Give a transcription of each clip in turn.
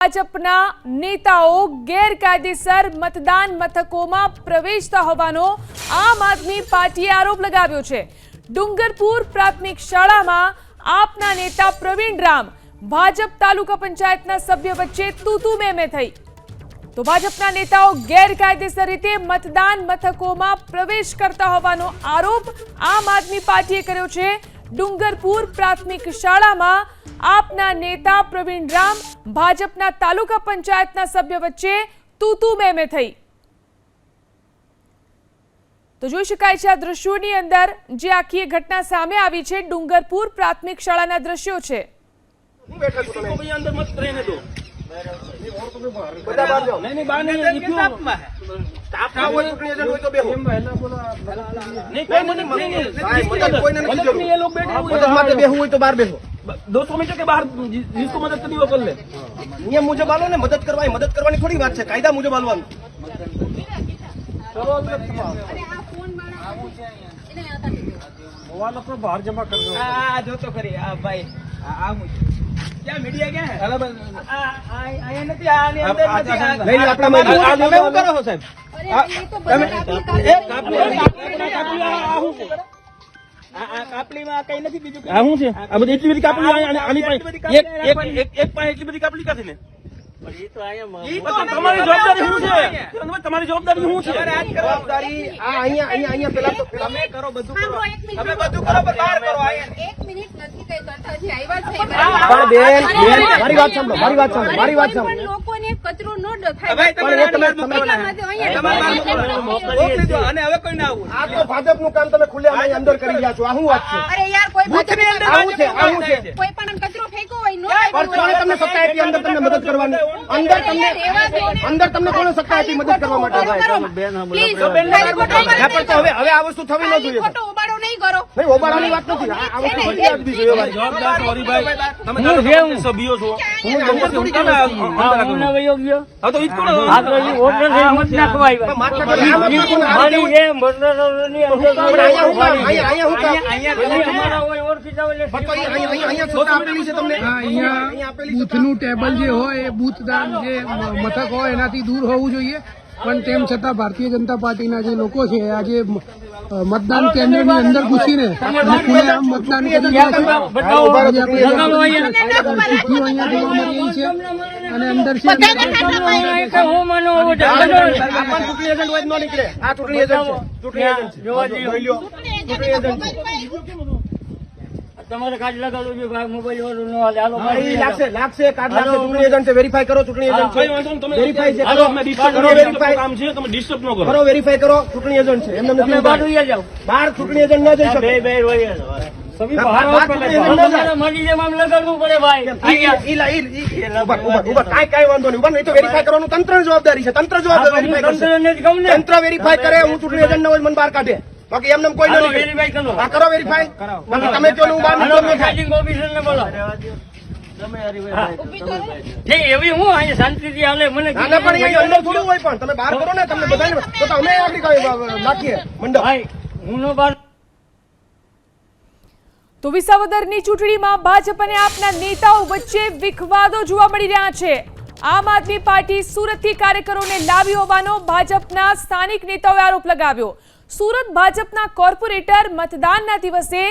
ભાજપના નેતાઓ ગેરકાયદેસર મતદાન મથકોમાં પ્રવેશતા હોવાનો આમ આદમી પાર્ટીએ આરોપ લગાવ્યો છે. ડુંગરપુર પ્રાથમિક શાળામાં આપના નેતા પ્રવીણ રામ ભાજપ તાલુકા પંચાયતના સભ્ય વચ્ચે તૂતુ મેમે થઈ. તો ભાજપના નેતાઓ ગેરકાયદેસર રીતે મતદાન મથકોમાં પ્રવેશ કરતા હોવાનો આરોપ આમ આદમી પાર્ટીએ કર્યો છે. ડુંગરપુર પ્રાથમિક શાળામાં આપના નેતા પ્રવીણ રામ ભાજપના તાલુકા પંચાયતના સભ્ય વચ્ચે તૂતુ મેમે થઈ. તો જોઈ શકાય છે આ દ્રશ્યોની અંદર જે આખી ઘટના સામે આવી છે ડુંગરપુર પ્રાથમિક શાળાના દ્રશ્યો છે. દોસ્તો મિત્રો કે બહાર જીસકો મદદ કરી લે. મુજબ આલો ને મદદ કરવાની મદદ કરવાની થોડી વાત છે કાયદા મુજબ આલવાનું બહાર જમા કરજો હા જોતો કરી આ ભાઈ આ મુજબ ક્યાં મીડિયા ક્યાં છો સાહેબ? તમે એ કાપલી કાપલી કાપલી આ આ શું છે? આ આ કાપલીમાં કઈ નથી બીજું શું છે? આ બધી એટલી બધી કાપલી આની આની પાસે એક એક એક એક પાસે એટલી બધી કાપલી કાથી ને તમારી જવાબદારી શું છે તમારી જવાબદારી શું છે? જવાબદારી આ અહીંયા અહીંયા અહીંયા પેલા તો તમે કરો. બધું કરો તમે બધું કરો બહાર કરો એક મિનિટ નથી કઈ કરતા હજી આવ્યા છે પણ બેન બેન મારી વાત સાંભળો મારી વાત સાંભળો મારી વાત સાંભળો. લોકોને કચરો ન ડખાય. તમે પણ એ તમે- તમે- તમે- એટલા માટે અહીંયા તમારે એટલા માટે મોકલી દો અને હવે કોઈ ના આવું આ તો ભાજપનું કામ તમે ખુલ્લે આમ અંદર કરી રહ્યા છો. આ શું વાત છે? અરે યાર કોઈ બૂથની અંદર આવું છે આવું છે. કોઈ પણ કચરો ફેંકો હોય નો પણ કોણે તમને સત્તા આપી અંદર તમને મદદ કરવાની. અંદર તમને અંદર તમને કોણે સત્તા આપી મદદ કરવા માટે? બેન હવે હવે આ વસ્તુ થવી ન જોઈએ. કરો નહીં ઓબાળાની વાત નથી આ. જવાબદાર તમે સભ્યો છો હું થોડી ગયો. હા તો ઈ જ હું આપેલી છે તમને બૂથનું ટેબલ જે હોય એ બૂથ દાન જે મથક હોય એનાથી દૂર હોવું જોઈએ પણ તેમ છતાં ભારતીય જનતા પાર્ટીના જે લોકો છે આજે મતદાન કેન્દ્રની અંદર ઘૂસીને ખુલ્લેઆમ મતદાન કરી રહ્યા છે. અને અંદર છે. ચૂંટણી એજન્ટ જ કાર્ડ લગાડવું છે ભાઈ મોબાઈલ છે નો હાલે. હાલો ઈ લાગશે લાગશે કાર્ડ લાગશે ચૂંટણી એજન્ટ વેરીફાઈ કરો ચૂંટણી એજન્ટ છે. તમે વેરીફાઈ છે હાલો, અમે ડિસ્ટર્બ કરો વેરીફાઈ કામ છે તમે ડિસ્ટર્બ ન કરો. કરો વેરીફાઈ કરો ચૂંટણી એજન્ટ છે એમને નથી બહાર જઈ શકે. બહાર ચૂંટણી એજન્ટ ન જઈ ઈ- બે બે ઈ- ઈ- ઈ- ઊભા, ઊભા, ઊભા. કાંઈ કાંઈ વાંધો નહીં ઊભા. નહીં તો વેરીફાઈ જવાબદારી છે તંત્ર જવાબદારી તંત્ર વેરીફાઈ કરે હું ચૂંટણી એજન્ટ ન હોય મને બહાર કાઢે. બાકી એમને કોઈ ન. હા કરો વેરીફાઈ બાકી તમે જો હું બહાર નીકળું નહીં થાય. ના ના, પણ અહીંયા અંદર થોડું હોય પણ. તમે બહાર કરો ને તમને બધાને તો અમે આગળ નાખીએ. મંડપ. તો વિસાવદરની ચૂંટણીમાં ભાજપ અને આપના નેતાઓ વચ્ચે વિખવાદો જોવા મળી રહ્યા છે. આમ આદમી પાર્ટી સુરતથી કાર્યકરોને લાવી હોવાનો ભાજપના સ્થાનિક નેતાઓએ આરોપ લગાવ્યો. સુરત ભાજપના કોર્પોરેટર મતદાનના દિવસે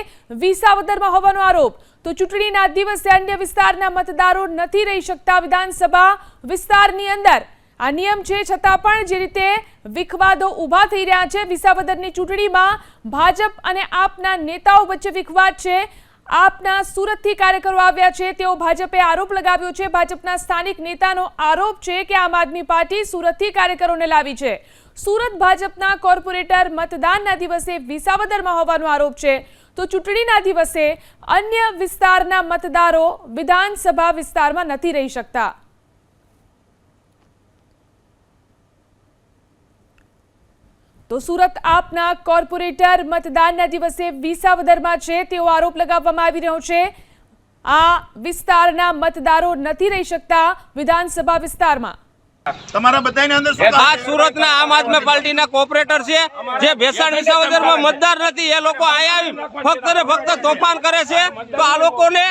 વિસાવદરમાં હોવાનો આરોપ. તો ચૂંટણીના દિવસે અન્ય વિસ્તારના મતદારો નથી રહી શકતા વિધાનસભા વિસ્તારની અંદર. આ નિયમ છે, છતાં પણ જે રીતે વિખવાદો ઊભા થઈ રહ્યા છે, વિસાવદરની ચૂંટણીમાં ભાજપ અને આપના નેતાઓ વચ્ચે વિખવાદ છે આપના સુરતથી કાર્યકરો આવ્યા છે. તેઓ ભાજપે આરોપ લગાવ્યો છે. ભાજપના સ્થાનિક નેતાનો આરોપ છે કે આમ આદમી પાર્ટી સુરતથી કાર્યકરોને લાવી છે. સુરત ભાજપના કોર્પોરેટર મતદાનના દિવસે વિસાવદરમાં હોવાનો આરોપ છે. તો ચૂંટણીના દિવસે અન્ય વિસ્તારના મતદારો વિધાનસભા વિસ્તારમાં નથી રહી શકતા. તો સુરત આપના કોર્પોરેટર મતદાનના દિવસે વિસાવદરમાં છે તેવો આરોપ લગાવવામાં આવી રહ્યો છે. આ વિસ્તારના મતદારો નથી રહી શકતા વિધાનસભા વિસ્તારમાં. તમારા બધાની અંદર આ સુરતના આમ આદમી પાર્ટીના કોર્પોરેટર છે. જે ભેસાણ વિસાવદરમાં મતદાર નથી એ લોકો આયા ફક્ત ને ફક્ત તોફાન કરે છે. તો આ લોકોને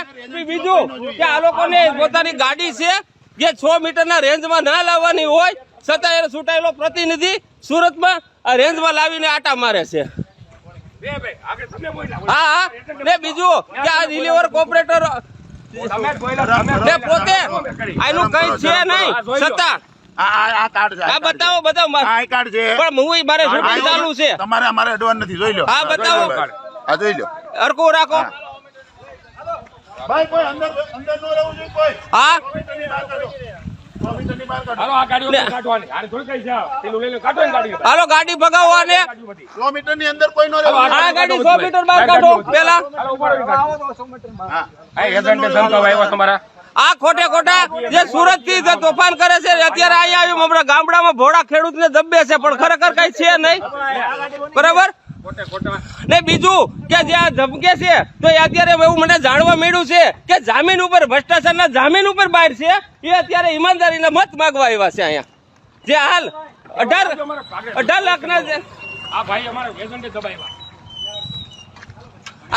બીજું કે આ લોકોને પોતાની ગાડી છે જે છ મીટરના રેન્જમાં ના લાવવાની હોય છતાં એ ચૂંટાયેલો પ્રતિનિધિ સુરતમાં આ રેન્જમાં લાવીને આટા મારે છે. હા હા. ને બીજું કે આ રિલીવર કોપરેટર પોતે આનું કઈ છે નહીં છતાં. આ બતાવો બતાવો પણ હું મારે શૂટિંગ ચાલુ છે. તમારે અમારે એડવાન્સ નથી જોઈ લો. હા, બતાવો. હા જોઈ લો. હરકું રાખો. ભાઈ કોઈ અંદર અંદર નો રહેવું જોઈએ કોઈ. હા? હાલો ગાડી ભગાવો અંદર કોઈ નો આ ગાડી સો મીટર બહાર કાઢો. પેલા. આ ખોટે ખોટા જે સુરતથી જે તોફાન કરે છે અત્યારે અહીંયા આવ્યું. હમણાં ગામડામાં ભોળા ખેડૂત ને દબે છે પણ ખરેખર કઈ છે નહીં. બરાબર? ને બીજું કે જે આ ધમકે છે તો એ અત્યારે એવું મને જાણવા મળ્યું છે કે જામીન ઉપર ભ્રષ્ટાચારના જામીન ઉપર બહાર છે એ અત્યારે ઈમાનદારીના મત માગવા આવ્યા છે અહીંયા. જે હાલ અઢાર અઢાર લાખના છે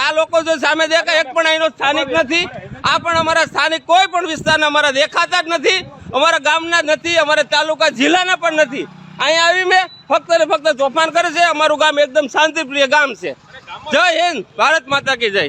આ લોકો જો સામે દેખાય એક પણ અહીંનો સ્થાનિક નથી. આ પણ અમારા સ્થાનિક કોઈ પણ વિસ્તારના અમારા દેખાતા જ નથી. અમારા ગામના નથી અમારા તાલુકા જિલ્લાના પણ નથી. અહીંયા આવી મેં ફક્ત ને ફક્ત તોફાન કરે છે. અમારું ગામ એકદમ શાંતિપ્રિય ગામ છે. જય હિન્દ. ભારત માતા કી જય.